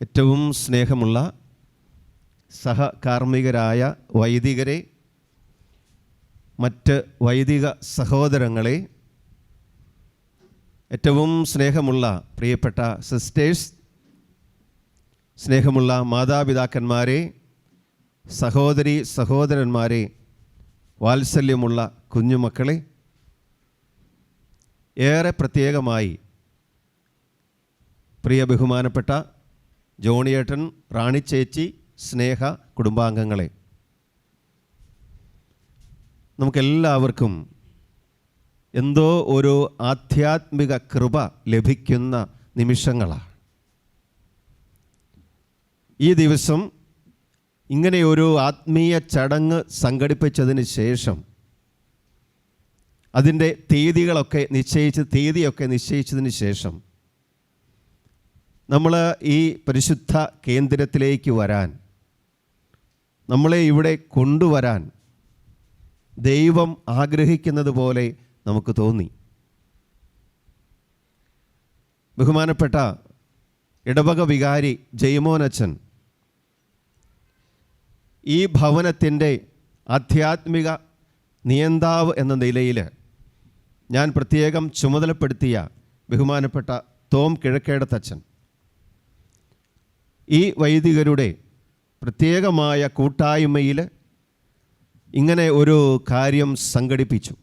ഏറ്റവും സ്നേഹമുള്ള സഹകാർമ്മികരായ വൈദികരെ മറ്റ് വൈദിക സഹോദരങ്ങളെ ഏറ്റവും സ്നേഹമുള്ള പ്രിയപ്പെട്ട സിസ്റ്റേഴ്സ് സ്നേഹമുള്ള മാതാപിതാക്കന്മാരെ സഹോദരി സഹോദരന്മാരെ വാത്സല്യമുള്ള കുഞ്ഞുമക്കളെ ഏറെ പ്രത്യേകമായി പ്രിയ ബഹുമാനപ്പെട്ട ജോണിയേട്ടൻ റാണിച്ചേച്ചി സ്നേഹ കുടുംബാംഗങ്ങളെ. നമുക്കെല്ലാവർക്കും എന്തോ ഒരു ആധ്യാത്മിക കൃപ ലഭിക്കുന്ന നിമിഷങ്ങളാണ്. ഈ ദിവസം ഇങ്ങനെ ഒരു ആത്മീയ ചടങ്ങ് സംഘടിപ്പിച്ചതിന് ശേഷം അതിന്റെ തീയതികളൊക്കെ നിശ്ചയിച്ച് തീയതിയൊക്കെ നിശ്ചയിച്ചതിന് ശേഷം നമ്മൾ ഈ പരിശുദ്ധ കേന്ദ്രത്തിലേക്ക് വരാൻ നമ്മളെ ഇവിടെ കൊണ്ടുവരാൻ ദൈവം ആഗ്രഹിക്കുന്നത് പോലെ നമുക്ക് തോന്നി. ബഹുമാനപ്പെട്ട ഇടവക വികാരി ജയമോനച്ചൻ ഈ ഭവനത്തിന്റെ ആധ്യാത്മിക നിയന്താവ് എന്ന നിലയിൽ ഞാൻ പ്രത്യേകം ചുമതലപ്പെടുത്തിയ ബഹുമാനപ്പെട്ട തോം കിഴക്കേടത്തച്ഛൻ. ഈ വൈദികരുടെ പ്രത്യേകമായ കൂട്ടായ്മയിൽ ഇങ്ങനെ ഒരു കാര്യം സംഘടിപ്പിച്ചു.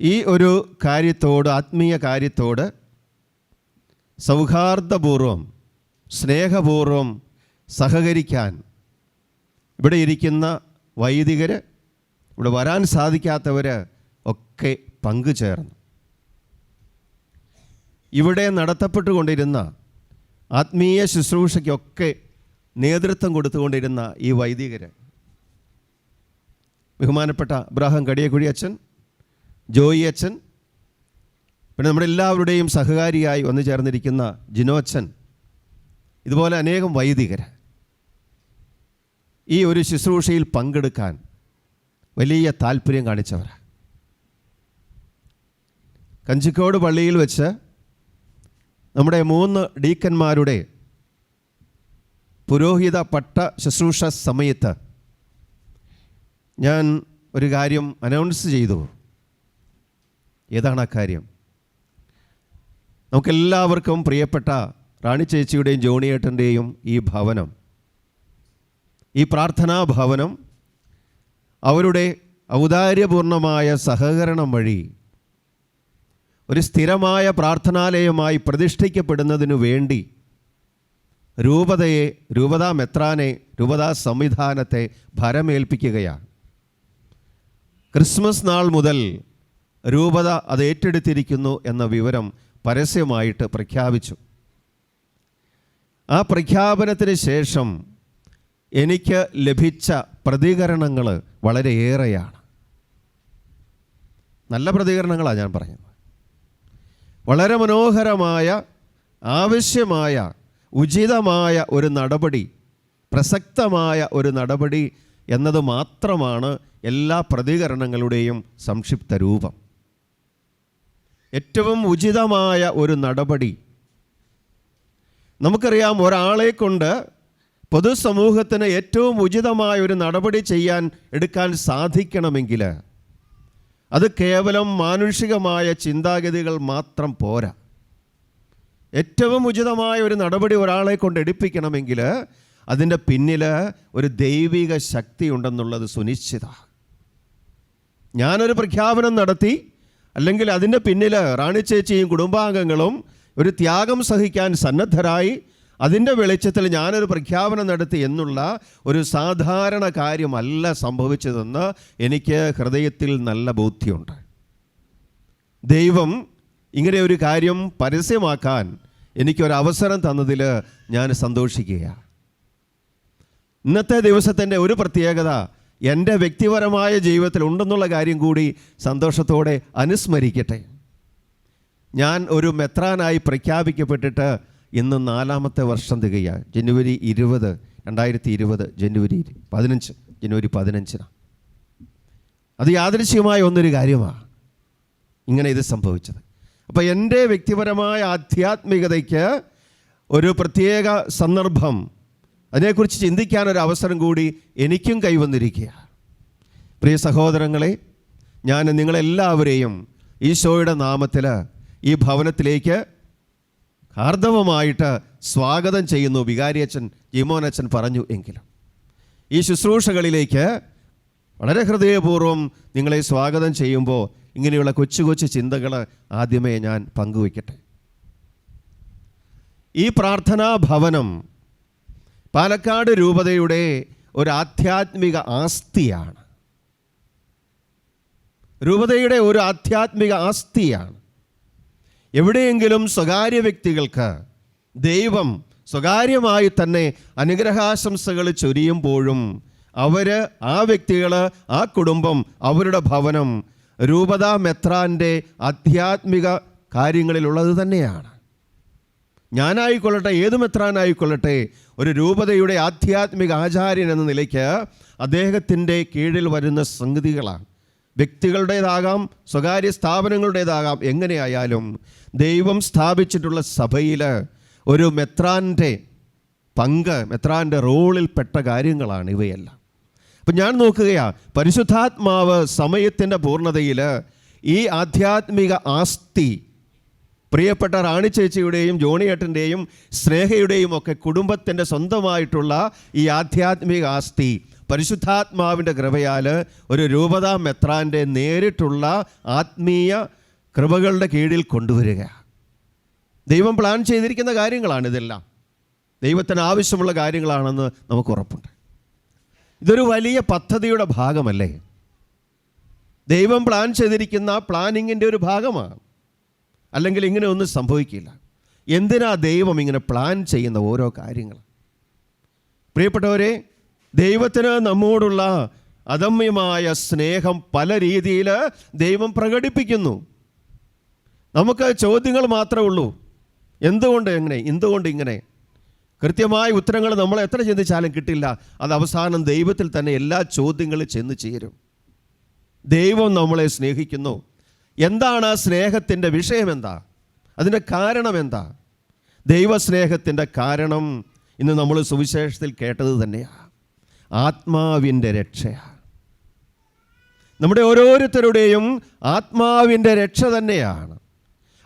ഈ ഒരു കാര്യത്തോട് ആത്മീയ കാര്യത്തോട് സൗഹാർദ്ദപൂർവം സ്നേഹപൂർവം സഹകരിക്കാൻ ഇവിടെ ഇരിക്കുന്ന വൈദികർ ഇവിടെ വരാൻ സാധിക്കാത്തവർ ഒക്കെ പങ്കുചേർന്നു. ഇവിടെ നടത്തപ്പെട്ടുകൊണ്ടിരുന്ന ആത്മീയ ശുശ്രൂഷയ്ക്കൊക്കെ നേതൃത്വം കൊടുത്തുകൊണ്ടിരുന്ന ഈ വൈദികർ ബഹുമാനപ്പെട്ട അബ്രാഹം കടിയക്കുഴി അച്ഛൻ ജോയി അച്ഛൻ പിന്നെ നമ്മുടെ എല്ലാവരുടെയും സഹകാരിയായി വന്നു ചേർന്നിരിക്കുന്ന ജിനോ അച്ഛൻ ഇതുപോലെ അനേകം വൈദികർ ഈ ഒരു ശുശ്രൂഷയിൽ പങ്കെടുക്കാൻ വലിയ താല്പര്യം കാണിച്ചവർ കഞ്ചിക്കോട് പള്ളിയിൽ വെച്ച് നമ്മുടെ മൂന്ന് ഡീക്കന്മാരുടെ പുരോഹിത പട്ട ശുശ്രൂഷ സമയത്ത് ഞാൻ ഒരു കാര്യം അനൗൺസ് ചെയ്തു. ഏതാണ് ആ കാര്യം? നമുക്കെല്ലാവർക്കും പ്രിയപ്പെട്ട റാണി ചേച്ചിയുടെയും ജോണിയേട്ടന്റെയും ഈ ഭവനം ഈ പ്രാർത്ഥനാ ഭവനം അവരുടെ ഔദാര്യപൂർണമായ സഹകരണം വഴി ഒരു സ്ഥിരമായ പ്രാർത്ഥനാലയമായി പ്രതിഷ്ഠിക്കപ്പെടുന്നതിനു വേണ്ടി രൂപതയെ രൂപതാ മെത്രാനെ രൂപതാ സംവിധാനത്തെ ഭരമേൽപ്പിക്കുകയാണ്. ക്രിസ്മസ് നാൾ മുതൽ രൂപത അത് ഏറ്റെടുത്തിരിക്കുന്നു എന്ന വിവരം പരസ്യമായിട്ട് പ്രഖ്യാപിച്ചു. ആ പ്രഖ്യാപനത്തിന് ശേഷം എനിക്ക് ലഭിച്ച പ്രതികരണങ്ങൾ വളരെയേറെയാണ്. നല്ല പ്രതികരണങ്ങളാണ് ഞാൻ പറയുന്നത്. വളരെ മനോഹരമായ ആവശ്യമായ ഉചിതമായ ഒരു നടപടി പ്രസക്തമായ ഒരു നടപടി എന്നത് മാത്രമാണ് എല്ലാ പ്രതികരണങ്ങളുടെയും സംക്ഷിപ്ത രൂപം. ഏറ്റവും ഉചിതമായ ഒരു നടപടി. നമുക്കറിയാം ഒരാളെ കൊണ്ട് പൊതുസമൂഹത്തിന് ഏറ്റവും ഉചിതമായ ഒരു നടപടി ചെയ്യാൻ എടുക്കാൻ സാധിക്കണമെങ്കിൽ അത് കേവലം മാനുഷികമായ ചിന്താഗതികൾ മാത്രം പോരാ. ഏറ്റവും ഉചിതമായ ഒരു നടപടി ഒരാളെ കൊണ്ട് എടുപ്പിക്കണമെങ്കിൽ അതിന്റെ പിന്നിൽ ഒരു ദൈവിക ശക്തി ഉണ്ടെന്നുള്ളത് സുനിശ്ചിത. ഞാനൊരു പ്രഖ്യാപനം നടത്തി അല്ലെങ്കിൽ അതിന്റെ പിന്നിൽ റാണി ചേച്ചിയും കുടുംബാംഗങ്ങളും ഒരു ത്യാഗം സഹിക്കാൻ സന്നദ്ധരായി അതിന്റെ വെളിച്ചത്തിൽ ഞാനൊരു പ്രഖ്യാപനം നടത്തി എന്നുള്ള ഒരു സാധാരണ കാര്യമല്ല സംഭവിച്ചതെന്ന് എനിക്ക് ഹൃദയത്തിൽ നല്ല ബോധ്യമുണ്ട്. ദൈവം ഇങ്ങനെ ഒരു കാര്യം പരസ്യമാക്കാൻ എനിക്കൊരവസരം തന്നതിൽ ഞാൻ സന്തോഷിക്കുകയാണ് ഇന്നത്തെ ദിവസത്തിന്റെ ഒരു പ്രത്യേകത എന്റെ വ്യക്തിപരമായ ജീവിതത്തിൽ ഉണ്ടെന്നുള്ള കാര്യം കൂടി സന്തോഷത്തോടെ അനുസ്മരിക്കട്ടെ. ഞാൻ ഒരു മെത്രാനായി പ്രഖ്യാപിക്കപ്പെട്ടിട്ട് ഇന്ന് നാലാമത്തെ വർഷം തികയ. ജനുവരി ഇരുപത് രണ്ടായിരത്തി ഇരുപത് ജനുവരി പതിനഞ്ച് ജനുവരി പതിനഞ്ചിനാണ് അത് യാദൃശ്യമായ ഒന്നൊരു കാര്യമാണ് ഇങ്ങനെ ഇത് സംഭവിച്ചത്. അപ്പോൾ എന്റെ വ്യക്തിപരമായ ആധ്യാത്മികതയ്ക്ക് ഒരു പ്രത്യേക സന്ദർഭം അതിനെക്കുറിച്ച് ചിന്തിക്കാനൊരു അവസരം കൂടി എനിക്കും കൈവന്നിരിക്കുക പ്രിയ സഹോദരങ്ങളെ ഞാൻ നിങ്ങളെല്ലാവരെയും ഈശോയുടെ നാമത്തിൽ ഈ ഭവനത്തിലേക്ക് ഹാർദവമായിട്ട് സ്വാഗതം ചെയ്യുന്നു വികാരിയച്ഛൻ ജിമോനച്ഛൻ പറഞ്ഞു എങ്കിലും. ഈ ശുശ്രൂഷകളിലേക്ക് വളരെ ഹൃദയപൂർവം നിങ്ങളെ സ്വാഗതം ചെയ്യുമ്പോൾ ഇങ്ങനെയുള്ള കൊച്ചു കൊച്ചു ചിന്തകൾ ആദ്യമേ ഞാൻ പങ്കുവയ്ക്കട്ടെ. ഈ പ്രാർത്ഥനാ ഭവനം പാലക്കാട് രൂപതയുടെ ഒരു ആധ്യാത്മിക ആസ്തിയാണ്. രൂപതയുടെ ഒരു ആധ്യാത്മിക ആസ്തിയാണ്. എവിടെയെങ്കിലും സ്വകാര്യ വ്യക്തികൾക്ക് ദൈവം സ്വകാര്യമായി തന്നെ അനുഗ്രഹാശംസകൾ ചൊരിയുമ്പോഴും അവർ ആ വ്യക്തികൾ ആ കുടുംബം അവരുടെ ഭവനം രൂപത മെത്രാന്റെ ആധ്യാത്മിക കാര്യങ്ങളിലുള്ളത് തന്നെയാണ്. ഞാനായിക്കൊള്ളട്ടെ ഏത് മെത്രാനായിക്കൊള്ളട്ടെ ഒരു രൂപതയുടെ ആധ്യാത്മിക ആചാര്യൻ എന്ന നിലയ്ക്ക് അദ്ദേഹത്തിന്റെ കീഴിൽ വരുന്ന സംഗതികളാണ്. വ്യക്തികളുടേതാകാം സ്വകാര്യ സ്ഥാപനങ്ങളുടേതാകാം. എങ്ങനെയായാലും ദൈവം സ്ഥാപിച്ചിട്ടുള്ള സഭയിൽ ഒരു മെത്രാന്റെ പങ്ക് മെത്രാന്റെ റോളിൽപ്പെട്ട കാര്യങ്ങളാണ് ഇവയെല്ലാം. അപ്പം ഞാൻ നോക്കുകയാണ് പരിശുദ്ധാത്മാവ് സമയത്തിന്റെ പൂർണതയിൽ ഈ ആധ്യാത്മിക ആസ്തി പ്രിയപ്പെട്ട റാണി ചേച്ചിയുടെയും ജോണിയേട്ടന്റെയും സ്നേഹയുടെയും ഒക്കെ കുടുംബത്തിന്റെ സ്വന്തമായിട്ടുള്ള ഈ ആധ്യാത്മിക ആസ്തി പരിശുദ്ധാത്മാവിന്റെ കൃപയാൽ ഒരു രൂപത മെത്രാന്റെ നേരിട്ടുള്ള ആത്മീയ കൃപകളുടെ കീഴിൽ കൊണ്ടുവരിക. ദൈവം പ്ലാൻ ചെയ്തിരിക്കുന്ന കാര്യങ്ങളാണ് ഇതെല്ലാം ദൈവത്തിന് ആവശ്യമുള്ള കാര്യങ്ങളാണെന്ന് നമുക്ക് ഉറപ്പുണ്ട്. ഇതൊരു വലിയ പദ്ധതിയുടെ ഭാഗമല്ലേ? ദൈവം പ്ലാൻ ചെയ്തിരിക്കുന്ന പ്ലാനിങ്ങിന്റെ ഒരു ഭാഗമാണ്. അല്ലെങ്കിൽ ഇങ്ങനെ ഒന്നും സംഭവിക്കില്ല. എന്തിനാ ദൈവം ഇങ്ങനെ പ്ലാൻ ചെയ്യുന്ന ഓരോ കാര്യങ്ങൾ? പ്രിയപ്പെട്ടവരെ ദൈവത്തിന് നമ്മോടുള്ള അദമ്യമായ സ്നേഹം പല രീതിയിൽ ദൈവം പ്രകടിപ്പിക്കുന്നു. നമുക്ക് ചോദ്യങ്ങൾ മാത്രമേ ഉള്ളൂ. എന്തുകൊണ്ട് എങ്ങനെ എന്തുകൊണ്ട് ഇങ്ങനെ? കൃത്യമായ ഉത്തരങ്ങൾ നമ്മൾ എത്ര ചിന്തിച്ചാലും കിട്ടില്ല. അത് അവസാനം ദൈവത്തിൽ തന്നെ എല്ലാ ചോദ്യങ്ങളും ചെന്ന് ചേരും. ദൈവം നമ്മളെ സ്നേഹിക്കുന്നു. എന്താണ് സ്നേഹത്തിന്റെ വിഷയം എന്താ? അതിന്റെ കാരണം എന്താ? ദൈവസ്നേഹത്തിന്റെ കാരണം ഇന്ന് നമ്മൾ സുവിശേഷത്തിൽ കേട്ടത് തന്നെയാണ് ആത്മാവിന്റെ രക്ഷയാണ്. നമ്മുടെ ഓരോരുത്തരുടെയും ആത്മാവിന്റെ രക്ഷ തന്നെയാണ്.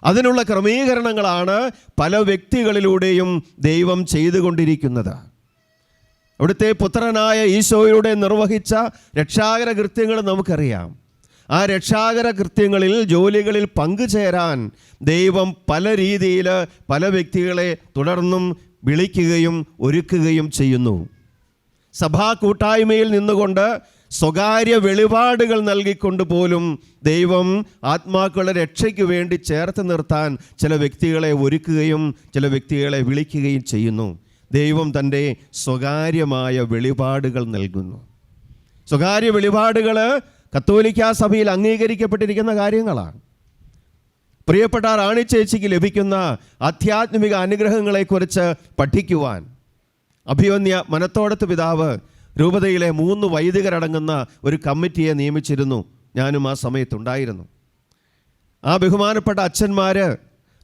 അതിനുള്ള ക്രമീകരണങ്ങളാണ് പല വ്യക്തികളിലൂടെയും ദൈവം ചെയ്തുകൊണ്ടിരിക്കുന്നത്. അവിടുത്തെ പുത്രനായ ഈശോയുടെ നിർവഹിച്ച രക്ഷാകര കൃത്യങ്ങൾ നമുക്കറിയാം. ആ രക്ഷാകര കൃത്യങ്ങളിൽ ജോലികളിൽ പങ്കുചേരാൻ ദൈവം പല രീതിയിൽ പല വ്യക്തികളെ തുടർന്നും വിളിക്കുകയും ഒരുക്കുകയും ചെയ്യുന്നു. സഭാ കൂട്ടായ്മയിൽ നിന്നുകൊണ്ട് സ്വകാര്യ വെളിപാടുകൾ നൽകിക്കൊണ്ട് പോലും ദൈവം ആത്മാക്കളുടെ രക്ഷയ്ക്ക് വേണ്ടി ചേർത്ത് നിർത്താൻ ചില വ്യക്തികളെ ഒരുക്കുകയും ചില വ്യക്തികളെ വിളിക്കുകയും ചെയ്യുന്നു. ദൈവം തന്റെ സ്വകാര്യമായ വെളിപാടുകൾ നൽകുന്നു. സ്വകാര്യ വെളിപാടുകൾ കത്തോലിക്കാ സഭയിൽ അംഗീകരിക്കപ്പെട്ടിരിക്കുന്ന കാര്യങ്ങളാണ്. പ്രിയപ്പെട്ട റാണി ചേച്ചിക്ക് ലഭിക്കുന്ന ആധ്യാത്മിക അനുഗ്രഹങ്ങളെക്കുറിച്ച് പഠിക്കുവാൻ അഭിവന്യ മനത്തോടത്ത് പിതാവ് രൂപതയിലെ മൂന്ന് വൈദികരടങ്ങുന്ന ഒരു കമ്മിറ്റിയെ നിയമിച്ചിരുന്നു. ഞാനും ആ സമയത്തുണ്ടായിരുന്നു. ആ ബഹുമാനപ്പെട്ട അച്ഛന്മാർ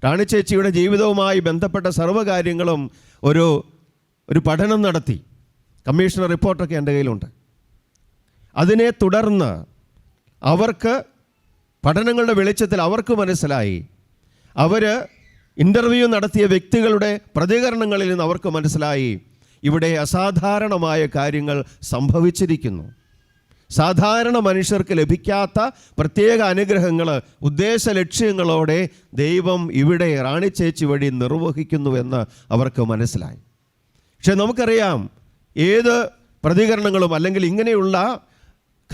റാണി ചേച്ചിയുടെ ജീവിതവുമായി ബന്ധപ്പെട്ട സർവകാര്യങ്ങളും ഒരു ഒരു പഠനം നടത്തി. കമ്മീഷണർ റിപ്പോർട്ടൊക്കെ എന്റെ കയ്യിലുണ്ട്. അതിനെ തുടർന്ന് അവർക്ക് പഠനങ്ങളുടെ വെളിച്ചത്തിൽ അവർക്ക് മനസ്സിലായി. അവർ ഇന്റർവ്യൂ നടത്തിയ വ്യക്തികളുടെ പ്രതികരണങ്ങളിൽ നിന്ന് അവർക്ക് മനസ്സിലായി. ഇവിടെ അസാധാരണമായ കാര്യങ്ങൾ സംഭവിച്ചിരിക്കുന്നു. സാധാരണ മനുഷ്യർക്ക് ലഭിക്കാത്ത പ്രത്യേക അനുഗ്രഹങ്ങൾ ഉദ്ദേശ ലക്ഷ്യങ്ങളോടെ ദൈവം ഇവിടെ റാണിച്ചേച്ചി വഴി നിർവഹിക്കുന്നുവെന്ന് അവർക്ക് മനസ്സിലായി. പക്ഷെ നമുക്കറിയാം ഏത് പ്രതികരണങ്ങളും അല്ലെങ്കിൽ ഇങ്ങനെയുള്ള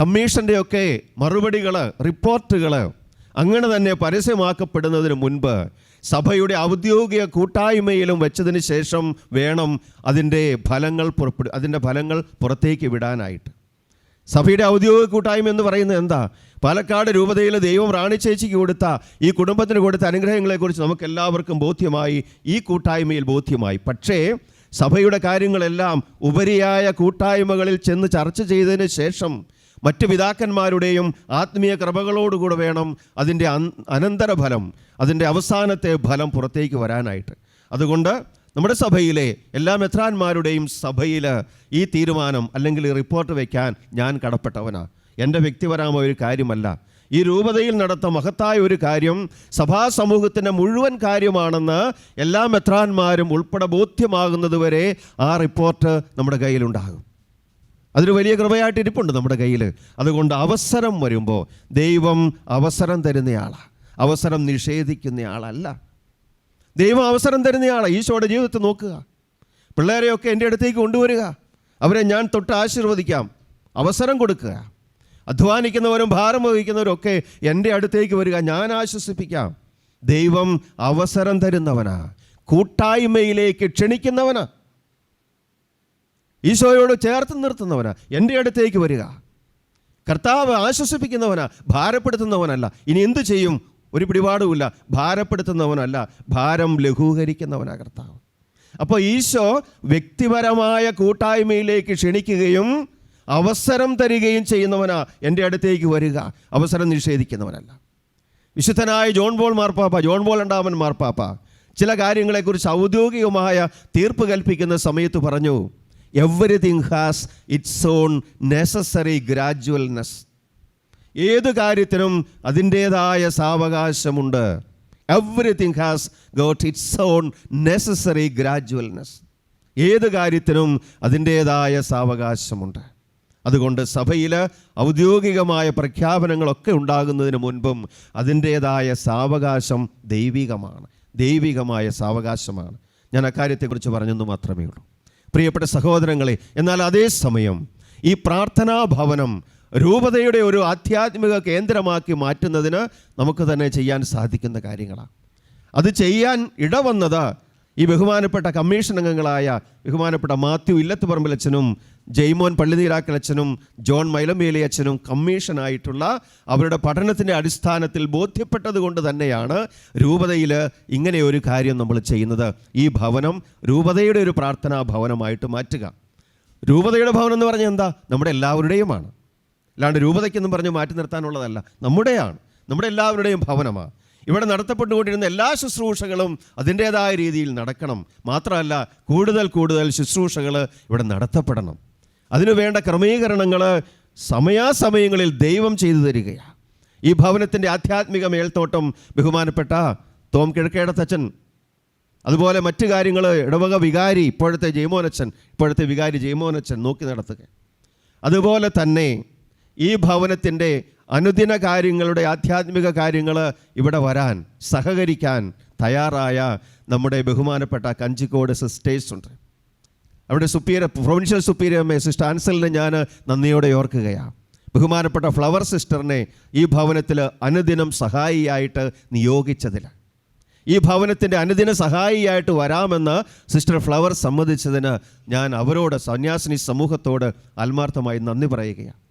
കമ്മീഷന്റെയൊക്കെ മറുപടികൾ റിപ്പോർട്ടുകൾ അങ്ങനെ തന്നെ പരസ്യമാക്കപ്പെടുന്നതിന് മുൻപ് സഭയുടെ ഔദ്യോഗിക കൂട്ടായ്മയിലും വെച്ചതിന് ശേഷം വേണം അതിന്റെ ഫലങ്ങൾ പുറപ്പെടു അതിന്റെ ഫലങ്ങൾ പുറത്തേക്ക് വിടാനായിട്ട്. സഭയുടെ ഔദ്യോഗിക കൂട്ടായ്മ എന്ന് പറയുന്നത് എന്താ? പാലക്കാട് രൂപതയിൽ ദൈവം റാണി ചേച്ചിക്ക് കൊടുത്ത ഈ കുടുംബത്തിന് കൊടുത്ത അനുഗ്രഹങ്ങളെക്കുറിച്ച് നമുക്ക് എല്ലാവർക്കും ബോധ്യമായി ഈ കൂട്ടായ്മയിൽ ബോധ്യമായി. പക്ഷേ സഭയുടെ കാര്യങ്ങളെല്ലാം ഉപരിയായ കൂട്ടായ്മകളിൽ ചെന്ന് ചർച്ച ചെയ്തതിന് ശേഷം മറ്റ് പിതാക്കന്മാരുടെയും ആത്മീയ കൃപകളോടുകൂടെ വേണം അതിന്റെ അനന്തരഫലം അതിന്റെ അവസാനത്തെ ഫലം പുറത്തേക്ക് വരാനായിട്ട്. അതുകൊണ്ട് നമ്മുടെ സഭയിലെ എല്ലാ മെത്രാന്മാരുടെയും സഭയിൽ ഈ തീരുമാനം അല്ലെങ്കിൽ ഈ റിപ്പോർട്ട് വയ്ക്കാൻ ഞാൻ കടപ്പെട്ടവനാണ് എന്റെ വ്യക്തിപരമായ ഒരു കാര്യമല്ല. ഈ രൂപതയിൽ നടത്ത മഹത്തായ ഒരു കാര്യം സഭാ സമൂഹത്തിന്റെ മുഴുവൻ കാര്യമാണെന്ന് എല്ലാ മെത്രാന്മാരും ഉൾപ്പെടെ ബോധ്യമാകുന്നതുവരെ ആ റിപ്പോർട്ട് നമ്മുടെ കയ്യിലുണ്ടാകും. അതൊരു വലിയ കൃപയായിട്ട് ഇരിപ്പുണ്ട് നമ്മുടെ കയ്യിൽ. അതുകൊണ്ട് അവസരം വരുമ്പോൾ ദൈവം അവസരം തരുന്നയാളാണ് അവസരം നിഷേധിക്കുന്നയാളല്ല. ദൈവം അവസരം തരുന്നയാളാണ് ഈശോയുടെ ജീവിതത്തിൽ നോക്കുക. പിള്ളേരെയൊക്കെ എന്റെ അടുത്തേക്ക് കൊണ്ടുവരിക. അവരെ ഞാൻ തൊട്ട് ആശീർവദിക്കാം. അവസരം കൊടുക്കുക. അധ്വാനിക്കുന്നവരും ഭാരം വഹിക്കുന്നവരും ഒക്കെ എന്റെ അടുത്തേക്ക് വരിക. ഞാൻ ആശ്വസിപ്പിക്കാം. ദൈവം അവസരം തരുന്നവനാണ് കൂട്ടായ്മയിലേക്ക് ക്ഷണിക്കുന്നവനാ. ഈശോയോട് ചേർത്ത് നിർത്തുന്നവനാ എന്റെ അടുത്തേക്ക് വരിക. കർത്താവ് ആശ്വസിപ്പിക്കുന്നവനാ ഭാരപ്പെടുത്തുന്നവനല്ല. ഇനി എന്തു ചെയ്യും? ഒരു പിടിപാടുമില്ല. ഭാരപ്പെടുത്തുന്നവനല്ല. ഭാരം ലഘൂകരിക്കുന്നവനാ കർത്താവ്. അപ്പോൾ ഈശോ വ്യക്തിപരമായ കൂട്ടായ്മയിലേക്ക് ക്ഷണിക്കുകയും അവസരം തരികയും ചെയ്യുന്നവനാ എന്റെ അടുത്തേക്ക് വരിക. അവസരം നിഷേധിക്കുന്നവനല്ല. വിശുദ്ധനായ ജോൺ ബോൾ മാർപ്പാപ്പ ജോൺ ബോൾ രണ്ടാമൻ മാർപ്പാപ്പ ചില കാര്യങ്ങളെക്കുറിച്ച് ഔദ്യോഗികമായ തീർപ്പ് കൽപ്പിക്കുന്ന സമയത്ത് പറഞ്ഞു everything has its own necessary gradualness ഏത് കാര്യത്തിനും അതിന്റേതായ സാവകാശമുണ്ട്. Everything has got its own necessary gradualness ഏത് കാര്യത്തിനും അതിന്റേതായ സാവകാശമുണ്ട്. അതുകൊണ്ട് സഭയിൽ ഔദ്യോഗികമായ പ്രഖ്യാപനങ്ങളൊക്കെ ഉണ്ടാകുന്നതിന് മുൻപും അതിന്റേതായ സാവകാശം ദൈവികമാണ്. ദൈവികമായ സാവകാശമാണ്. ഞാൻ അക്കാര്യത്തെക്കുറിച്ച് പറഞ്ഞെന്ന് മാത്രമേ ഉള്ളൂ. പ്രിയപ്പെട്ട സഹോദരങ്ങളെ എന്നാൽ അതേസമയം ഈ പ്രാർത്ഥനാ ഭവനം രൂപതയുടെ ഒരു ആധ്യാത്മിക കേന്ദ്രമാക്കി മാറ്റുന്നതിന് നമുക്ക് തന്നെ ചെയ്യാൻ സാധിക്കുന്ന കാര്യങ്ങളാണ് അത് ചെയ്യാൻ ഇടവന്നത് ഈ ബഹുമാനപ്പെട്ട കമ്മീഷൻ അംഗങ്ങളായ ബഹുമാനപ്പെട്ട മാത്യു ഇല്ലത്തുപറമ്പിലച്ഛനും ജെയ്മോൻ പള്ളിനീരാക്കലച്ഛനും ജോൺ മൈലമേലി അച്ഛനും കമ്മീഷനായിട്ടുള്ള അവരുടെ പഠനത്തിന്റെ അടിസ്ഥാനത്തിൽ ബോധ്യപ്പെട്ടത് കൊണ്ട് തന്നെയാണ് രൂപതയിൽ ഇങ്ങനെ ഒരു കാര്യം നമ്മൾ ചെയ്യുന്നത്. ഈ ഭവനം രൂപതയുടെ ഒരു പ്രാർത്ഥനാ ഭവനമായിട്ട് മാറ്റുക. രൂപതയുടെ ഭവനം എന്ന് പറഞ്ഞാൽ എന്താ? നമ്മുടെ എല്ലാവരുടെയുമാണ്. അല്ലാണ്ട് രൂപതയ്ക്കെന്നും പറഞ്ഞ് മാറ്റി നിർത്താനുള്ളതല്ല. നമ്മുടെയാണ്. നമ്മുടെ എല്ലാവരുടെയും ഭവനമാണ്. ഇവിടെ നടത്തപ്പെട്ടുകൊണ്ടിരുന്ന എല്ലാ ശുശ്രൂഷകളും അതിന്റേതായ രീതിയിൽ നടക്കണം. മാത്രമല്ല കൂടുതൽ കൂടുതൽ ശുശ്രൂഷകൾ ഇവിടെ നടത്തപ്പെടണം. അതിനു വേണ്ട ക്രമീകരണങ്ങൾ സമയാസമയങ്ങളിൽ ദൈവം ചെയ്തു തരികയാണ്. ഈ ഭവനത്തിന്റെ ആധ്യാത്മിക മേൽത്തോട്ടം ബഹുമാനപ്പെട്ട തോം കിഴക്കേടത്തച്ഛൻ അതുപോലെ മറ്റു കാര്യങ്ങൾ ഇടവക വികാരി ഇപ്പോഴത്തെ ജയമോനച്ചൻ ഇപ്പോഴത്തെ വികാരി ജയമോനച്ചൻ നോക്കി നടത്തുക. അതുപോലെ തന്നെ ഈ ഭവനത്തിന്റെ അനുദിന കാര്യങ്ങളുടെ ആധ്യാത്മിക കാര്യങ്ങൾ ഇവിടെ വരാൻ സഹകരിക്കാൻ തയ്യാറായ നമ്മുടെ ബഹുമാനപ്പെട്ട കഞ്ചിക്കോട് സിസ്റ്റേഴ്സ് ഉണ്ട്. അവിടെ സുപ്പീരിയർ പ്രൊവിൻഷ്യൽ സുപ്പീരിയർ സിസ്റ്റർ ആൻസലിനെ ഞാൻ നന്ദിയോടെ ഓർക്കുകയാണ് ബഹുമാനപ്പെട്ട ഫ്ലവർ സിസ്റ്ററിനെ ഈ ഭവനത്തിൽ അനുദിനം സഹായിയായിട്ട് നിയോഗിച്ചതിൽ ഈ ഭവനത്തിന്റെ അനുദിന സഹായിയായിട്ട് വരാമെന്ന് സിസ്റ്റർ ഫ്ലവർ സമ്മതിച്ചതിന് ഞാൻ അവരോട് സന്യാസിനി സമൂഹത്തോട് ആത്മാർത്ഥമായി നന്ദി പറയുകയാണ്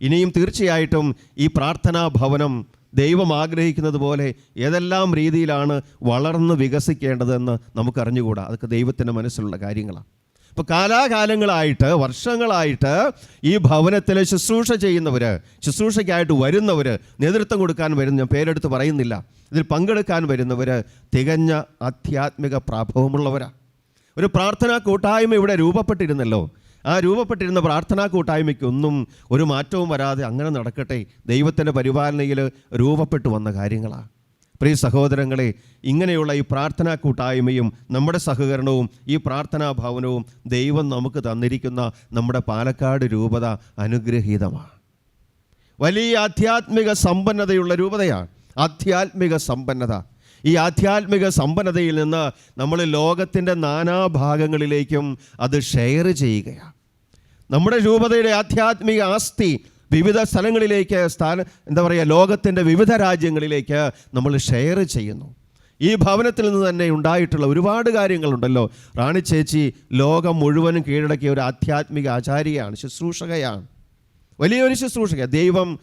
ഇനിയും തീർച്ചയായിട്ടും ഈ പ്രാർത്ഥനാ ഭവനം ദൈവം ആഗ്രഹിക്കുന്നത് പോലെ ഏതെല്ലാം രീതിയിലാണ് വളർന്ന് വികസിക്കേണ്ടതെന്ന് നമുക്കറിഞ്ഞുകൂടാ. അതൊക്കെ ദൈവത്തിന്റെ മനസ്സിലുള്ള കാര്യങ്ങളാണ് ഇപ്പോൾ കാലാകാലങ്ങളായിട്ട് വർഷങ്ങളായിട്ട് ഈ ഭവനത്തിൽ ശുശ്രൂഷ ചെയ്യുന്നവർ ശുശ്രൂഷയ്ക്കായിട്ട് വരുന്നവർ നേതൃത്വം കൊടുക്കാൻ വരുന്ന ഞാൻ പേരെടുത്ത് പറയുന്നില്ല. ഇതിൽ പങ്കെടുക്കാൻ വരുന്നവർ തികഞ്ഞ ആധ്യാത്മിക പ്രാഭവമുള്ളവരാണ് ഒരു പ്രാർത്ഥനാ കൂട്ടായ്മ ഇവിടെ രൂപപ്പെട്ടിരുന്നല്ലോ. ആ രൂപപ്പെട്ടിരുന്ന പ്രാർത്ഥനാ കൂട്ടായ്മയ്ക്കൊന്നും ഒരു മാറ്റവും വരാതെ അങ്ങനെ നടക്കട്ടെ. ദൈവത്തിന്റെ പരിപാലനയിൽ രൂപപ്പെട്ടു വന്ന കാര്യങ്ങളാണ് പ്രിയ സഹോദരങ്ങളെ ഇങ്ങനെയുള്ള ഈ പ്രാർത്ഥനാ കൂട്ടായ്മയും നമ്മുടെ സഹകരണവും ഈ പ്രാർത്ഥനാ ഭവനവും ദൈവം നമുക്ക് തന്നിരിക്കുന്ന നമ്മുടെ പാലക്കാട് രൂപത അനുഗ്രഹീതമാണ് വലിയ ആധ്യാത്മിക സമ്പന്നതയുള്ള രൂപതയാണ് ആധ്യാത്മിക സമ്പന്നത. ഈ ആധ്യാത്മിക സമ്പന്നതയിൽ നിന്ന് നമ്മൾ ലോകത്തിന്റെ നാനാഭാഗങ്ങളിലേക്കും അത് ഷെയർ ചെയ്യുകയാണ്. നമ്മുടെ രൂപതയുടെ ആധ്യാത്മിക ആസ്തി വിവിധ സ്ഥലങ്ങളിലേക്ക് സ്ഥാന എന്താ പറയുക ലോകത്തിന്റെ വിവിധ രാജ്യങ്ങളിലേക്ക് നമ്മൾ ഷെയർ ചെയ്യുന്നു. ഈ ഭവനത്തിൽ നിന്ന് തന്നെ ഉണ്ടായിട്ടുള്ള ഒരുപാട് കാര്യങ്ങളുണ്ടല്ലോ. റാണി ചേച്ചി ലോകം മുഴുവനും കീഴടക്കിയ ഒരു ആധ്യാത്മിക ആചാര്യയാണ് ശുശ്രൂഷകയാണ്. വലിയൊരു ശുശ്രൂഷക ദൈവം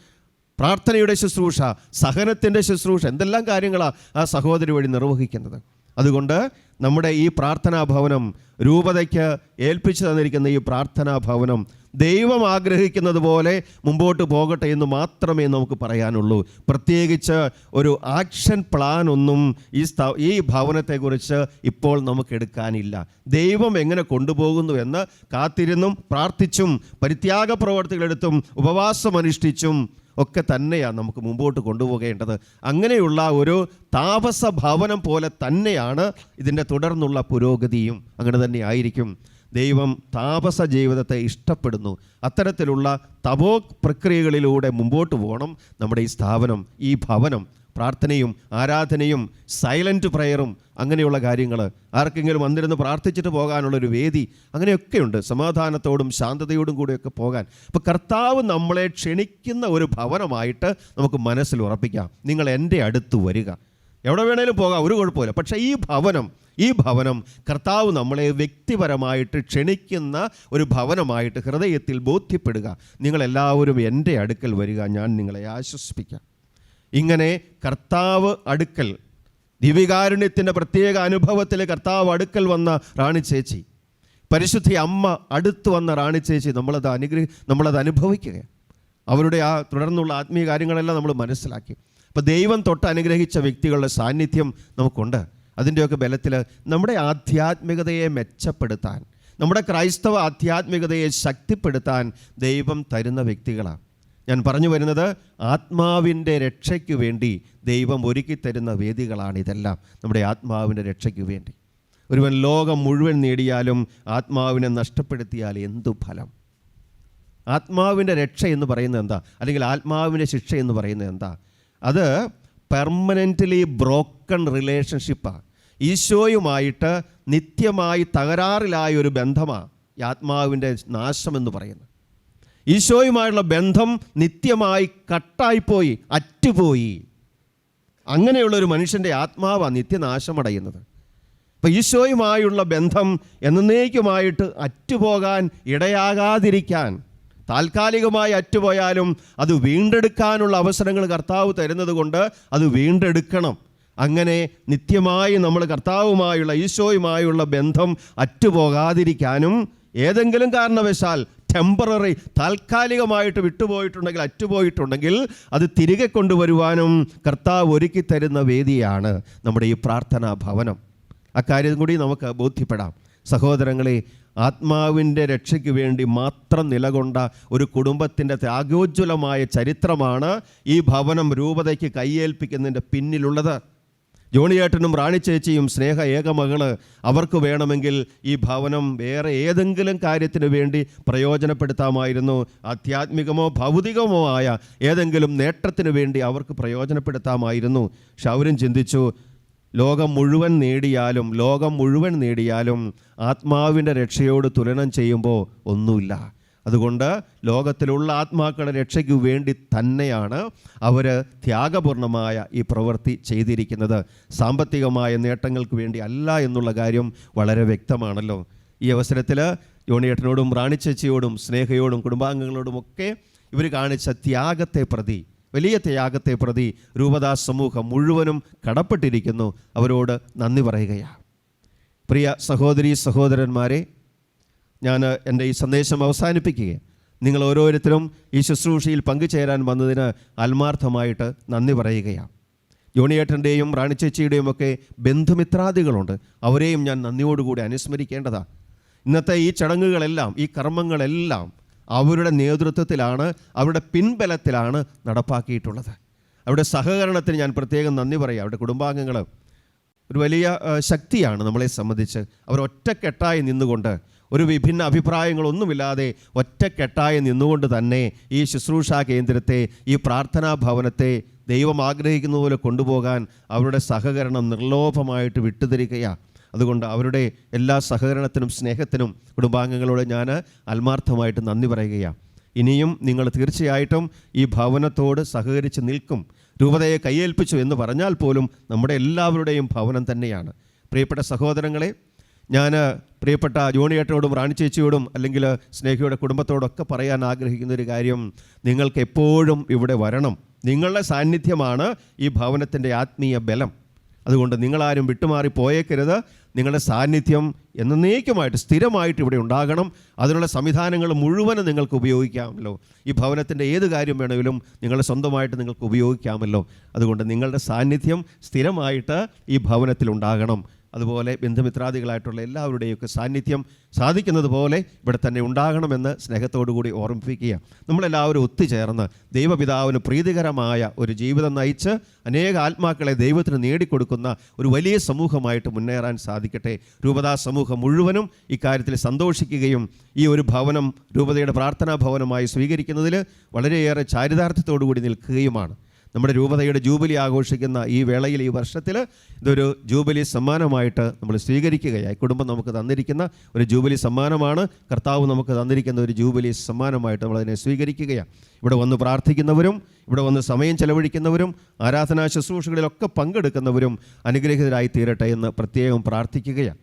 പ്രാർത്ഥനയുടെ ശുശ്രൂഷ സഹനത്തിന്റെ ശുശ്രൂഷ എന്തെല്ലാം കാര്യങ്ങളാണ് ആ സഹോദരി വഴി നിർവഹിക്കുന്നത്. അതുകൊണ്ട് നമ്മുടെ ഈ പ്രാർത്ഥനാ ഭവനം രൂപതയ്ക്ക് ഏൽപ്പിച്ചു തന്നിരിക്കുന്ന ഈ പ്രാർത്ഥനാ ഭവനം ദൈവം ആഗ്രഹിക്കുന്നത് പോലെ മുമ്പോട്ട് പോകട്ടെ എന്ന് മാത്രമേ നമുക്ക് പറയാനുള്ളൂ. പ്രത്യേകിച്ച് ഒരു ആക്ഷൻ പ്ലാൻ ഒന്നും ഈ സ്ഥ ഈ ഭവനത്തെക്കുറിച്ച് ഇപ്പോൾ നമുക്ക് എടുക്കാനില്ല. ദൈവം എങ്ങനെ കൊണ്ടുപോകുന്നു എന്ന് കാത്തിരുന്നും പ്രാർത്ഥിച്ചും പരിത്യാഗ പ്രവർത്തികളെടുത്തും ഉപവാസം അനുഷ്ഠിച്ചും ഒക്കെ തന്നെയാണ് നമുക്ക് മുമ്പോട്ട് കൊണ്ടുപോകേണ്ടത്. അങ്ങനെയുള്ള ഒരു താപസ ഭവനം പോലെ തന്നെയാണ് ഇതിന്റെ തുടർന്നുള്ള പുരോഗതിയും അങ്ങനെ തന്നെ ആയിരിക്കും ദൈവം താപസ ജീവിതത്തെ ഇഷ്ടപ്പെടുന്നു. അത്തരത്തിലുള്ള തപോ പ്രക്രിയകളിലൂടെ മുമ്പോട്ട് പോകണം. നമ്മുടെ ഈ സ്ഥാപനം ഈ ഭവനം പ്രാർത്ഥനയും ആരാധനയും സൈലന്റ് പ്രയറും അങ്ങനെയുള്ള കാര്യങ്ങൾ. ആർക്കെങ്കിലും വന്നിരുന്ന് പ്രാർത്ഥിച്ചിട്ട് പോകാനുള്ളൊരു വേദി അങ്ങനെയൊക്കെയുണ്ട്. സമാധാനത്തോടും ശാന്തതയോടും കൂടിയൊക്കെ പോകാൻ. അപ്പോൾ കർത്താവ് നമ്മളെ ക്ഷണിക്കുന്ന ഒരു ഭവനമായിട്ട് നമുക്ക് മനസ്സിൽ ഉറപ്പിക്കാം. നിങ്ങൾ എന്റെ അടുത്ത് വരിക. എവിടെ വേണേലും പോകാം ഒരു കുഴപ്പമില്ല. പക്ഷേ ഈ ഭവനം ഈ ഭവനം കർത്താവ് നമ്മളെ വ്യക്തിപരമായിട്ട് ക്ഷണിക്കുന്ന ഒരു ഭവനമായിട്ട് ഹൃദയത്തിൽ ബോധ്യപ്പെടുക. നിങ്ങളെല്ലാവരും എന്റെ അടുക്കൽ വരിക. ഞാൻ നിങ്ങളെ ആശ്വസിപ്പിക്കാം. ഇങ്ങനെ കർത്താവ് അടുക്കൽ ദിവികാരുണ്യത്തിന്റെ പ്രത്യേക അനുഭവത്തിൽ കർത്താവ് അടുക്കൽ വന്ന റാണി ചേച്ചി പരിശുദ്ധി അമ്മ അടുത്ത് വന്ന റാണി ചേച്ചി നമ്മളത് അനുഗ്രഹി നമ്മളത് അനുഭവിക്കുക അവരുടെ ആ തുടർന്നുള്ള ആത്മീയ കാര്യങ്ങളെല്ലാം നമ്മൾ മനസ്സിലാക്കി. അപ്പോൾ ദൈവം തൊട്ട് അനുഗ്രഹിച്ച വ്യക്തികളുടെ സാന്നിധ്യം നമുക്കുണ്ട്. അതിന്റെയൊക്കെ ബലത്തിൽ നമ്മുടെ ആധ്യാത്മികതയെ മെച്ചപ്പെടുത്താൻ നമ്മുടെ ക്രൈസ്തവ ആധ്യാത്മികതയെ ശക്തിപ്പെടുത്താൻ ദൈവം തരുന്ന വ്യക്തികളാണ്. ഞാൻ പറഞ്ഞു വരുന്നത് ആത്മാവിന്റെ രക്ഷയ്ക്ക് വേണ്ടി ദൈവം ഒരുക്കി തരുന്ന വേദികളാണ് ഇതെല്ലാം നമ്മുടെ ആത്മാവിന്റെ രക്ഷയ്ക്ക് വേണ്ടി. ഒരുവൻ ലോകം മുഴുവൻ നേടിയാലും ആത്മാവിനെ നഷ്ടപ്പെടുത്തിയാൽ എന്തു ഫലം? ആത്മാവിന്റെ രക്ഷ എന്ന് പറയുന്നത് എന്താ? അല്ലെങ്കിൽ ആത്മാവിന്റെ ശിക്ഷ എന്ന് പറയുന്നത് എന്താ? അത് പെർമനന്റ്ലി ബ്രോക്കൺ റിലേഷൻഷിപ്പാണ് ഈശോയുമായിട്ട് നിത്യമായി തകരാറിലായ ഒരു ബന്ധമാണ് ഈ ആത്മാവിന്റെ നാശമെന്ന് പറയുന്നത്. ഈശോയുമായുള്ള ബന്ധം നിത്യമായി കട്ടായിപ്പോയി അറ്റുപോയി. അങ്ങനെയുള്ള ഒരു മനുഷ്യന്റെ ആത്മാവാണ് നിത്യനാശമടയുന്നത്. അപ്പോൾ ഈശോയുമായുള്ള ബന്ധം എന്നേക്കുമായിട്ട് അറ്റുപോകാൻ ഇടയാകാതിരിക്കാൻ താൽക്കാലികമായി അറ്റുപോയാലും അത് വീണ്ടെടുക്കാനുള്ള അവസരങ്ങൾ കർത്താവ് തരുന്നത് കൊണ്ട് അത് വീണ്ടെടുക്കണം. അങ്ങനെ നിത്യമായി നമ്മൾ കർത്താവുമായുള്ള ഈശോയുമായുള്ള ബന്ധം അറ്റുപോകാതിരിക്കാനും ഏതെങ്കിലും കാരണവശാൽ ടെമ്പററി താൽക്കാലികമായിട്ട് വിട്ടുപോയിട്ടുണ്ടെങ്കിൽ അറ്റുപോയിട്ടുണ്ടെങ്കിൽ അത് തിരികെ കൊണ്ടുവരുവാനും കർത്താവ് ഒരുക്കി തരുന്ന വേദിയാണ് നമ്മുടെ ഈ പ്രാർത്ഥനാ ഭവനം. അക്കാര്യം കൂടി നമുക്ക് ബോധ്യപ്പെടാം. സഹോദരങ്ങളെ ആത്മാവിന്റെ രക്ഷയ്ക്ക് വേണ്ടി മാത്രം നിലകൊണ്ട ഒരു കുടുംബത്തിന്റെ ത്യാഗോജ്വലമായ ചരിത്രമാണ് ഈ ഭവനം രൂപതയ്ക്ക് കയ്യേൽപ്പിക്കുന്നതിന്റെ പിന്നിലുള്ളത്. ജോണിയേട്ടനും റാണി ചേച്ചിയും സ്നേഹ ഏകമകൾ അവർക്ക് വേണമെങ്കിൽ ഈ ഭവനം വേറെ ഏതെങ്കിലും കാര്യത്തിന് വേണ്ടി പ്രയോജനപ്പെടുത്താമായിരുന്നു. ആധ്യാത്മികമോ ഭൗതികമോ ആയ ഏതെങ്കിലും നേട്ടത്തിന് വേണ്ടി അവർക്ക് പ്രയോജനപ്പെടുത്താമായിരുന്നു. അവരും ചിന്തിച്ചു ലോകം മുഴുവൻ നേടിയാലും ലോകം മുഴുവൻ നേടിയാലും ആത്മാവിന്റെ രക്ഷയോട് തുലനം ചെയ്യുമ്പോൾ ഒന്നുമില്ല. അതുകൊണ്ട് ലോകത്തിലുള്ള ആത്മാക്കളുടെ രക്ഷയ്ക്ക് വേണ്ടി തന്നെയാണ് അവർ ത്യാഗപൂർണമായ ഈ പ്രവൃത്തി ചെയ്തിരിക്കുന്നത്. സാമ്പത്തികമായ നേട്ടങ്ങൾക്ക് വേണ്ടി അല്ല എന്നുള്ള കാര്യം വളരെ വ്യക്തമാണല്ലോ. ഈ അവസരത്തിൽ യോണിയേട്ടനോടും റാണിച്ചേച്ചിയോടും സ്നേഹയോടും സ്നേഹയോടും കുടുംബാംഗങ്ങളോടുമൊക്കെ ഇവർ കാണിച്ച ത്യാഗത്തെ പ്രതി വലിയ ത്യാഗത്തെ പ്രതി രൂപതാ സമൂഹം മുഴുവനും കടപ്പെട്ടിരിക്കുന്നു. അവരോട് നന്ദി പറയുകയാണ്. പ്രിയ സഹോദരി സഹോദരന്മാരെ ഞാൻ എന്റെ ഈ സന്ദേശം അവസാനിപ്പിക്കുക നിങ്ങൾ ഓരോരുത്തരും ഈ ശുശ്രൂഷയിൽ പങ്കുചേരാൻ വന്നതിന് ആത്മാർത്ഥമായിട്ട് നന്ദി പറയുകയാണ്. ജോണിയേട്ടന്റെയും റാണിച്ചേച്ചിയുടെയും ഒക്കെ ബന്ധുമിത്രാദികളുണ്ട്. അവരെയും ഞാൻ നന്ദിയോടുകൂടി അനുസ്മരിക്കേണ്ടതാണ്. ഇന്നത്തെ ഈ ചടങ്ങുകളെല്ലാം ഈ കർമ്മങ്ങളെല്ലാം അവരുടെ നേതൃത്വത്തിലാണ് അവരുടെ പിൻബലത്തിലാണ് നടപ്പാക്കിയിട്ടുള്ളത്. അവരുടെ സഹകരണത്തിന് ഞാൻ പ്രത്യേകം നന്ദി പറയാം. അവരുടെ കുടുംബാംഗങ്ങൾ ഒരു വലിയ ശക്തിയാണ് നമ്മളെ സംബന്ധിച്ച്. അവർ ഒറ്റക്കെട്ടായി നിന്നുകൊണ്ട് ഒരു വിഭിന്ന അഭിപ്രായങ്ങളൊന്നുമില്ലാതെ ഒറ്റക്കെട്ടായി നിന്നുകൊണ്ട് തന്നെ ഈ ശുശ്രൂഷാ കേന്ദ്രത്തെ ഈ പ്രാർത്ഥനാ ഭവനത്തെ ദൈവം ആഗ്രഹിക്കുന്ന പോലെ കൊണ്ടുപോകാൻ അവരുടെ സഹകരണം നിർലോഭമായിട്ട് വിട്ടുതരികയാണ് അതുകൊണ്ട് അവരുടെ എല്ലാ സഹകരണത്തിനും സ്നേഹത്തിനും കുടുംബാംഗങ്ങളോട് ഞാൻ ആത്മാർത്ഥമായിട്ട് നന്ദി പറയുകയാണ് ഇനിയും നിങ്ങൾ തീർച്ചയായിട്ടും ഈ ഭവനത്തോട് സഹകരിച്ച് നിൽക്കും. രൂപതയെ കയ്യേൽപ്പിച്ചു എന്ന് പറഞ്ഞാൽ പോലും നമ്മുടെ എല്ലാവരുടെയും ഭവനം തന്നെയാണ്. പ്രിയപ്പെട്ട സഹോദരങ്ങളെ ഞാൻ പ്രിയപ്പെട്ട ജോണിയേട്ടനോടും റാണി ചേച്ചിയോടും അല്ലെങ്കിൽ സ്നേഹിയുടെ കുടുംബത്തോടൊക്കെ പറയാൻ ആഗ്രഹിക്കുന്ന ഒരു കാര്യം നിങ്ങൾക്ക് എപ്പോഴും ഇവിടെ വരണം. നിങ്ങളുടെ സാന്നിധ്യമാണ് ഈ ഭവനത്തിന്റെ ആത്മീയ ബലം. അതുകൊണ്ട് നിങ്ങളാരും വിട്ടുമാറി പോയേക്കരുത്. നിങ്ങളുടെ സാന്നിധ്യം എന്നേക്കുമായിട്ട് സ്ഥിരമായിട്ട് ഇവിടെ ഉണ്ടാകണം. അതിനുള്ള സംവിധാനങ്ങൾ മുഴുവനും നിങ്ങൾക്ക് ഉപയോഗിക്കാമല്ലോ. ഈ ഭവനത്തിന്റെ ഏത് കാര്യം വേണമെങ്കിലും നിങ്ങളുടെ സ്വന്തമായിട്ട് നിങ്ങൾക്ക് ഉപയോഗിക്കാമല്ലോ. അതുകൊണ്ട് നിങ്ങളുടെ സാന്നിധ്യം സ്ഥിരമായിട്ട് ഈ ഭവനത്തിൽ ഉണ്ടാകണം. അതുപോലെ ബന്ധുമിത്രാദികളായിട്ടുള്ള എല്ലാവരുടെയൊക്കെ സാന്നിധ്യം സാധിക്കുന്നത് പോലെ ഇവിടെ തന്നെ ഉണ്ടാകണമെന്ന് സ്നേഹത്തോടുകൂടി ഓർമ്മിപ്പിക്കുക നമ്മളെല്ലാവരും ഒത്തുചേർന്ന് ദൈവപിതാവിന് പ്രീതികരമായ ഒരു ജീവിതം നയിച്ച് അനേക ആത്മാക്കളെ ദൈവത്തിന് നേടിക്കൊടുക്കുന്ന ഒരു വലിയ സമൂഹമായിട്ട് മുന്നേറാൻ സാധിക്കട്ടെ. രൂപതാ സമൂഹം മുഴുവനും ഇക്കാര്യത്തിൽ സന്തോഷിക്കുകയും ഈ ഒരു ഭവനം രൂപതയുടെ പ്രാർത്ഥനാ ഭവനമായി സ്വീകരിക്കുന്നതിൽ വളരെയേറെ ചാരിതാർത്ഥ്യത്തോടു കൂടി നിൽക്കുകയുമാണ്. നമ്മുടെ രൂപതയുടെ ജൂബിലി ആഘോഷിക്കുന്ന ഈ വേളയിൽ ഈ വർഷത്തിൽ ഇതൊരു ജൂബിലി സമ്മാനമായിട്ട് നമ്മൾ സ്വീകരിക്കുകയായി. കുടുംബം നമുക്ക് തന്നിരിക്കുന്ന ഒരു ജൂബിലി സമ്മാനമാണ്. കർത്താവ് നമുക്ക് തന്നിരിക്കുന്ന ഒരു ജൂബിലി സമ്മാനമായിട്ട് നമ്മളതിനെ സ്വീകരിക്കുകയാണ്. ഇവിടെ വന്ന് പ്രാർത്ഥിക്കുന്നവരും ഇവിടെ വന്ന് സമയം ചെലവഴിക്കുന്നവരും ആരാധനാ ശുശ്രൂഷകളിലൊക്കെ പങ്കെടുക്കുന്നവരും അനുഗ്രഹീതരായി തീരട്ടെ എന്ന് പ്രത്യേകം പ്രാർത്ഥിക്കുകയാണ്.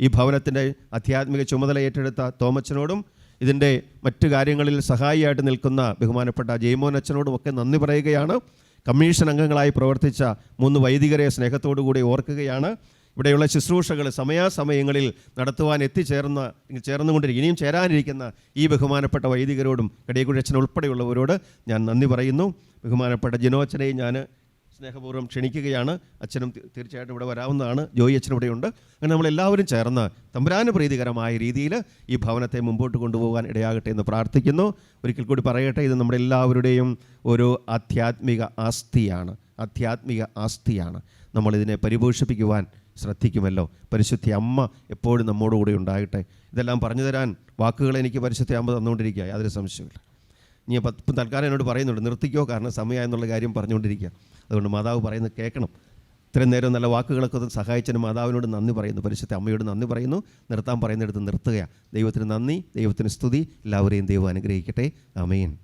ഈ ഭവനത്തിന്റെ ആധ്യാത്മിക ചുമതല ഏറ്റെടുത്ത തോമച്ചനോടും ഇതിന്റെ മറ്റു കാര്യങ്ങളിൽ സഹായിയായിട്ട് നിൽക്കുന്ന ബഹുമാനപ്പെട്ട ജയ്മോൻ അച്ഛനോടും ഒക്കെ നന്ദി പറയുകയാണ്. കമ്മീഷൻ അംഗങ്ങളായി പ്രവർത്തിച്ച മൂന്ന് വൈദികരെ സ്നേഹത്തോടു കൂടി ഓർക്കുകയാണ്. ഇവിടെയുള്ള ശുശ്രൂഷകൾ സമയാസമയങ്ങളിൽ നടത്തുവാൻ എത്തിച്ചേർന്ന ചേർന്നുകൊണ്ടിരിക്കും ഇനിയും ചേരാനിരിക്കുന്ന ഈ ബഹുമാനപ്പെട്ട വൈദികരോടും കടിയക്കുഴി അച്ഛൻ ഉൾപ്പെടെയുള്ളവരോട് ഞാൻ നന്ദി പറയുന്നു. ബഹുമാനപ്പെട്ട ജിനോച്ചനെയും ഞാൻ സ്നേഹപൂർവം ക്ഷണിക്കുകയാണ്. അച്ഛനും തീർച്ചയായിട്ടും ഇവിടെ വരാവുന്നതാണ്. ജോയി അച്ഛനും ഇവിടെയുണ്ട്. അങ്ങനെ നമ്മളെല്ലാവരും ചേർന്ന് തമ്പുരാന് പ്രീതികരമായ രീതിയിൽ ഈ ഭവനത്തെ മുമ്പോട്ട് കൊണ്ടുപോകാൻ ഇടയാകട്ടെ എന്ന് പ്രാർത്ഥിക്കുന്നു. ഒരിക്കൽ കൂടി പറയട്ടെ ഇത് നമ്മുടെ എല്ലാവരുടെയും ഒരു ആധ്യാത്മിക ആസ്തിയാണ്. ആധ്യാത്മിക ആസ്തിയാണ്. നമ്മളിതിനെ പരിപോഷിപ്പിക്കുവാൻ ശ്രദ്ധിക്കുമല്ലോ. പരിശുദ്ധി അമ്മ എപ്പോഴും നമ്മോടുകൂടി ഉണ്ടാകട്ടെ. ഇതെല്ലാം പറഞ്ഞു തരാൻ വാക്കുകൾ എനിക്ക് പരിശുദ്ധി അമ്മ തന്നുകൊണ്ടിരിക്കുക യാതൊരു സംശയമില്ല അപ്പം ഇപ്പം തൽക്കാലം എന്നോട് പറയുന്നുണ്ട് നിർത്തിക്കോ കാരണം സമയം എന്നുള്ള കാര്യം പറഞ്ഞുകൊണ്ടിരിക്കുക അതുകൊണ്ട് മാതാവ് പറയുന്നത് കേൾക്കണം. ഇത്രയും നേരം നല്ല വാക്കുകളൊക്കെ സഹായിച്ചതിന് മാതാവിനോട് നന്ദി പറയുന്നു. പരിശുദ്ധ അമ്മയോട് നന്ദി പറയുന്നു. നിർത്താൻ പറയുന്നിടത്ത് നിർത്തുകയാണ്. ദൈവത്തിന് നന്ദി ദൈവത്തിന് സ്തുതി. എല്ലാവരെയും ദൈവം അനുഗ്രഹിക്കട്ടെ. അമേൻ